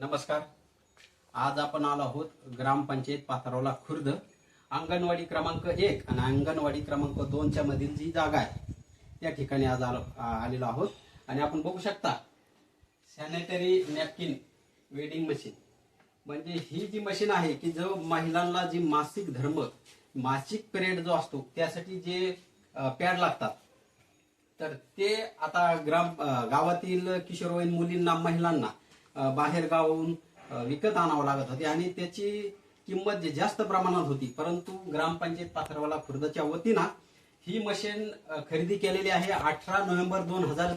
नमस्कार. आज आपण आलो आहोत ग्रामपंचायत पाथरवला खुर्द. अंगणवाडी क्रमांक एक आणि अंगणवाडी क्रमांक दोनच्या मधील जी जागा आहे त्या ठिकाणी आज आलो आलेलो आहोत. आणि आपण बघू शकता सॅनिटरी नॅपकिन वेडिंग मशीन म्हणजे ही जी मशीन आहे की जो महिलांना जी मासिक धर्म मासिक पिरियड जो असतो त्यासाठी जे पॅड लागतात. तर ते आता ग्राम गावातील किशोरवयीन मुलींना महिलांना बाहेर गावाहून विकत आणावं लागत होते आणि त्याची किंमत जी जास्त प्रमाणात होती. परंतु ग्रामपंचायत पाथरवाला खुर्दच्या वतीनं ही मशीन खरेदी केलेली आहे. अठरा नोव्हेंबर दोन हजार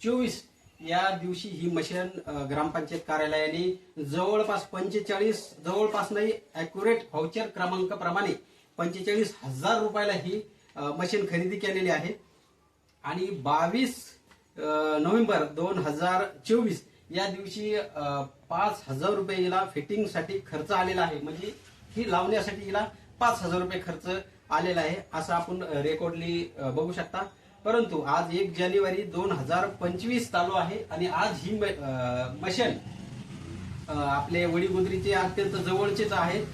चोवीस या दिवशी ही मशीन ग्रामपंचायत कार्यालयाने जवळपास पंचेचाळीस जवळपास नाही अॅक्युरेट व्हाउचर क्रमांकाप्रमाणे पंचेचाळीस हजार रुपयाला ही मशीन खरेदी केलेली आहे. आणि बावीस नोव्हेंबर दोन हजार चोवीस या दिवशी पाच हजार रुपये हिला फिटिंगसाठी खर्च आलेला आहे. म्हणजे ही लावण्यासाठी हिला पाच हजार रुपये खर्च आलेला आहे असं आपण रेकॉर्डली बघू शकता. परंतु आज एक जानेवारी दोन हजार पंचवीस चालू आहे आणि आज ही मशन मशीन आपले वडीगुंद्रीचे अत्यंत जवळचेच आहेत.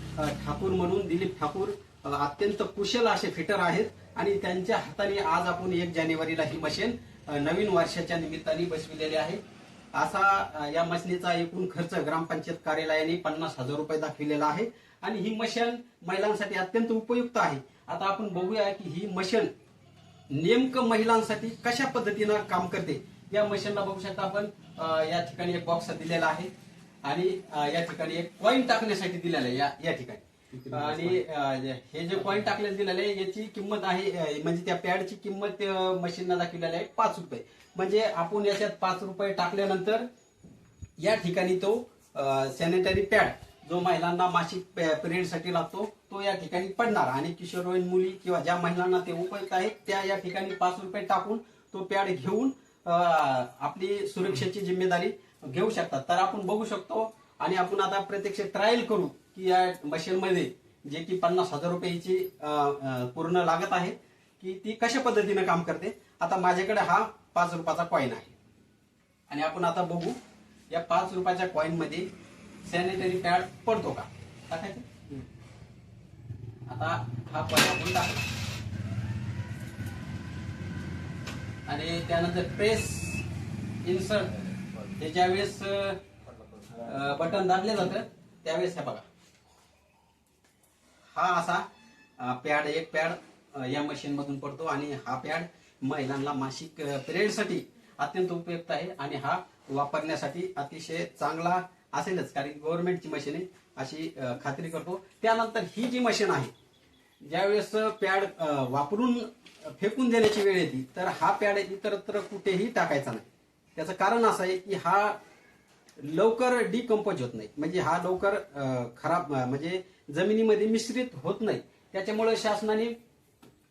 ठाकूर म्हणून दिलीप ठाकूर अत्यंत कुशल असे फिटर आहेत आणि त्यांच्या हाताने आज आपण एक जानेवारीला ही मशीन नवीन वर्षाच्या निमित्ताने बसविलेली आहे. असा या मशनीचा एकूण खर्च ग्रामपंचायत कार्यालयाने पन्नास हजार रुपये दाखविलेला आहे. आणि ही मशीन महिलांसाठी अत्यंत उपयुक्त आहे. आता आपण बघूया की ही मशीन नेमकं महिलांसाठी कशा पद्धतीनं काम करते. या मशीनला बघू शकता आपण या ठिकाणी एक बॉक्स दिलेला आहे. आणि या ठिकाणी एक कॉईन टाकण्यासाठी दिलेला आहे. या या ठिकाणी. आणि हे जे पॉईंट टाकण्यात दिलेले आहे याची किंमत आहे म्हणजे त्या पॅडची किंमत मशीनला दाखवलेली आहे पाच रुपये. म्हणजे आपण याच्यात पाच रुपये टाकल्यानंतर या ठिकाणी तो सॅनिटरी पॅड जो महिलांना मासिक पिरियडसाठी लागतो तो या ठिकाणी पडणार. आणि किशोरवयीन मुली किंवा ज्या महिलांना ते उपयुक्त आहेत त्या या ठिकाणी पाच रुपये टाकून तो पॅड घेऊन आपली सुरक्षेची जिम्मेदारी घेऊ शकतात. तर आपण बघू शकतो आणि आपण आता प्रत्यक्ष ट्रायल करू. की या मशीनमध्ये जे की पन्नास हजार रुपयाची पूर्ण लागत आहे की ती कशा पद्धतीनं काम करते? आता माझ्याकडे हा पाच रुपयाचा कॉईन आहे. आणि आपण आता बघू या पाच रुपयाच्या कॉईन मध्ये सॅनिटरी पॅड पडतो का? टाकायचं? आता हा कॉईन आपण टाकतो आणि त्यानंतर प्रेस इन्सर्ट हे ज्यावेळेस बटन दाबले जातं त्यावेळेस हे बघा. हा असा पॅड एक पॅड या मशीन मधून पडतो आणि हा पॅड महिलांना मासिक पिरियडसाठी अत्यंत उपयुक्त आहे आणि हा वापरण्यासाठी अतिशय चांगला असेलच. कारण गव्हर्नमेंटची मशीन आहे अशी खात्री करतो. त्यानंतर ही जी मशीन आहे ज्यावेळेस पॅड वापरून फेकून देण्याची वेळ येते तर हा पॅड इतरत्र कुठेही टाकायचा नाही. त्याचं कारण असं आहे की हा लवकर डिकम्पोज होत नाही. म्हणजे हा लवकर खराब म्हणजे जमिनीमध्ये मिश्रित होत नाही. त्याच्यामुळे शासनाने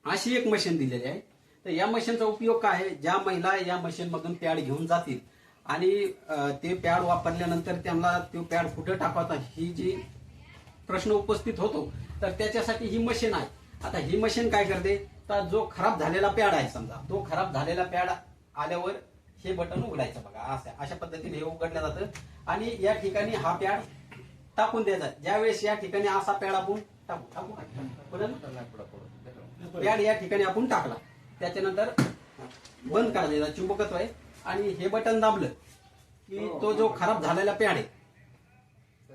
अशी एक मशीन दिलेली आहे. तर या मशीनचा उपयोग काय आहे? ज्या महिला या मशीनमधून पॅड घेऊन जातील आणि ते पॅड वापरल्यानंतर त्यांना तो पॅड कुठं टाकवतात ही जी प्रश्न उपस्थित होतो तर त्याच्यासाठी ही मशीन आहे. आता ही मशीन काय करते? तर जो खराब झालेला पॅड आहे समजा तो खराब झालेला पॅड आल्यावर हे बटन उघडायचं बघा असं अशा पद्धतीने हे उघडलं जातं. आणि या ठिकाणी हा पॅड टाकून द्यायचा ज्यावेळेस या ठिकाणी असा पॅड आपण टाकू. टाकू का? पॅड या ठिकाणी आपण टाकला. त्याच्यानंतर बंद करायचा चुंबकत्व आहे. आणि हे बटन दाबलं की तो जो खराब झालेला पॅड आहे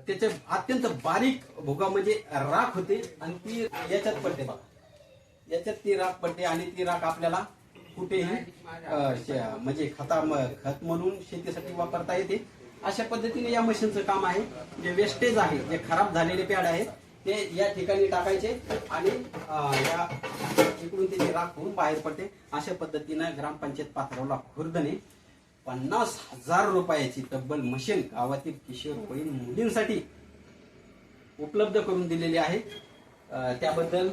त्याचे अत्यंत बारीक भुगा म्हणजे राख होते आणि ती याच्यात पडते बघा. याच्यात ती राख पडते आणि ती राख आपल्याला कुठेही अ, श- म्हणजे खता म- खत म्हणून शेतीसाठी वापरता येते. अशा पद्धतीने या मशीनचं काम आहे. जे वेस्टेज आहे जे खराब झालेले पॅड आहेत ते या ठिकाणी टाकायचे आणि या इकडून त्याची राख होऊन बाहेर पडते अशा पद्धतीनं ग्रामपंचायत पात्रावला खुर्दने पन्नास हजार रुपयाची तब्बल मशीन गावातील किशोरवयीन मुलींसाठी उपलब्ध करून दिलेली आहे. त्याबद्दल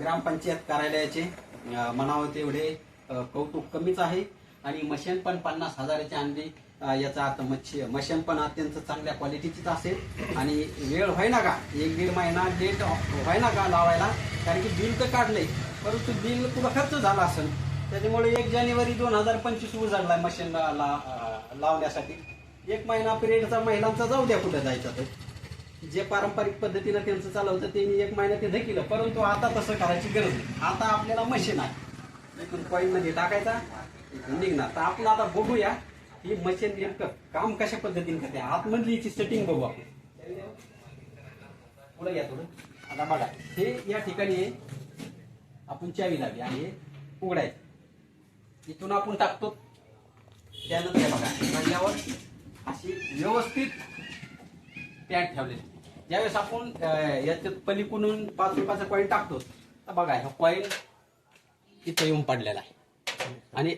ग्रामपंचायत कार्यालयाचे म्हणावं तेवढे कौतुक कमीच आहे. आणि मशीन पण पन्नास हजाराची आणली याचा अर्थ मच्छी मशीन पण अत्यंत चांगल्या क्वालिटीचीच असेल. आणि वेळ व्हायना का? एक दीड महिना डेट व्हायना का लावायला? कारण की बिल तर काढलंय. परंतु बिल कुठं खर्च झाला असेल? त्याच्यामुळे एक जानेवारी दोन हजार पंचवीस उजाडलाय मशीन लावण्यासाठी. एक महिना पिरियडचा महिलांचा जाऊ द्या कुठं जायचा तर. जे पारंपरिक पद्धतीनं त्यांचं चालवतं त्यांनी एक महिना ते केलं. परंतु आता तसं करायची गरज नाही. आता आपल्याला मशीन आहे. एकूण पॉईंटमध्ये टाकायचा इथून निघणार. तर आपण आता बघूया. ही मशीन नेमकं काम कशा पद्धतीने करते? आतमधली याची सेटिंग बघू आपण. पुढे या थोडं. आता बघा हे या ठिकाणी आपण चावी लागली आणि हे उघडायचं. इथून आपण टाकतो. त्यानंतर बघा म्हणल्यावर अशी व्यवस्थित पॅन्ट ठेवलेली. ज्यावेळेस आपण याच्यात पलीकडून पाच रुपयाचा कॉईन टाकतो तर बघा हा कॉईन इथं येऊन पडलेला आहे. आणि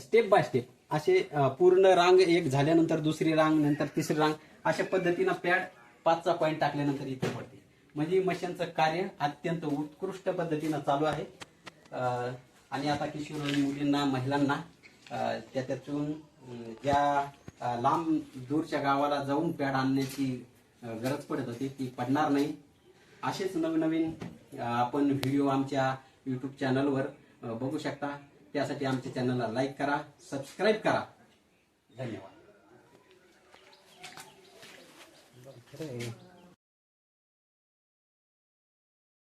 स्टेप बाय स्टेप असे पूर्ण रांग एक झाल्यानंतर दुसरी रांग नंतर तिसरी रांग अशा पद्धतीनं पॅड पाचचा पॉईंट टाकल्यानंतर इथे पडते. म्हणजे मशीनचं कार्य अत्यंत उत्कृष्ट पद्धतीनं चालू आहे. आणि आता किशोरवयीन मुलींना महिलांना त्याच्यातून त्या त्यातून ज्या लांब दूरच्या गावाला जाऊन पॅड आणण्याची गरज पडत होती ती पडणार नाही. असेच नवनवीन आपण व्हिडिओ आमच्या यूट्यूब चॅनलवर बघू शकता. त्यासाठी आमच्या चॅनलला लाईक करा सबस्क्राईब करा. धन्यवाद.